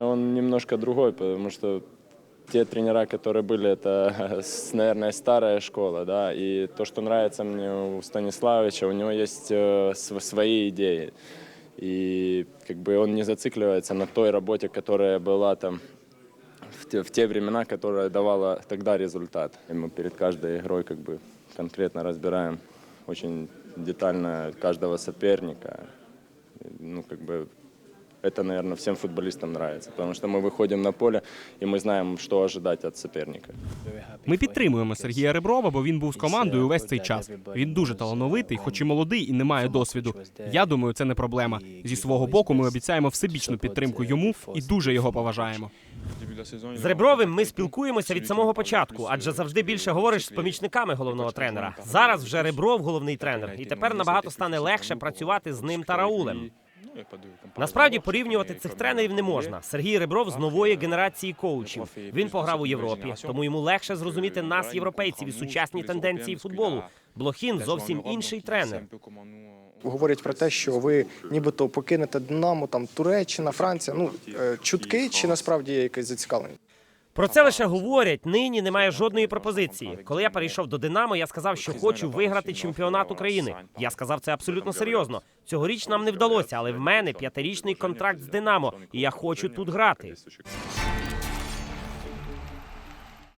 Он немножко другой, потому что те тренера, которые были, это, с- наверное, старая школа, да, и то, что нравится мне у Станиславовича, у него есть э, св- свои идеи, и как бы он не зацикливается на той работе, которая была там в те, в те времена, которая давала тогда результат. И мы перед каждой игрой как бы конкретно разбираем очень детально каждого соперника. Ну, как бы это, наверное, всем футболистам нравится, потому что мы выходим на поле, и мы знаем, что ожидать от соперника. Ми підтримуємо Сергія Реброва, бо він був з командою увесь цей час. Він дуже талановитий, хоч і молодий і не має досвіду. Я думаю, це не проблема. Зі свого боку, ми обіцяємо всебічну підтримку йому і дуже його поважаємо. З Ребровим ми спілкуємося від самого початку, адже завжди більше говориш з помічниками головного тренера. Зараз вже Ребров головний тренер, і тепер набагато стане легше працювати з ним та Раулем. Насправді порівнювати цих тренерів не можна. Сергій Ребров з нової генерації коучів. Він пограв у Європі, тому йому легше зрозуміти нас, європейців, і сучасні тенденції футболу. Блохін зовсім інший тренер. Говорять про те, що ви нібито покинете Динамо, там Туреччина, Франція. Ну е, чутки чи насправді є якесь зацікавлення? Про це лише говорять. Нині немає жодної пропозиції. Коли я перейшов до Динамо, я сказав, що хочу виграти чемпіонат України. Я сказав це абсолютно серйозно. Цьогоріч нам не вдалося, але в мене п'ятирічний контракт з Динамо, і я хочу тут грати.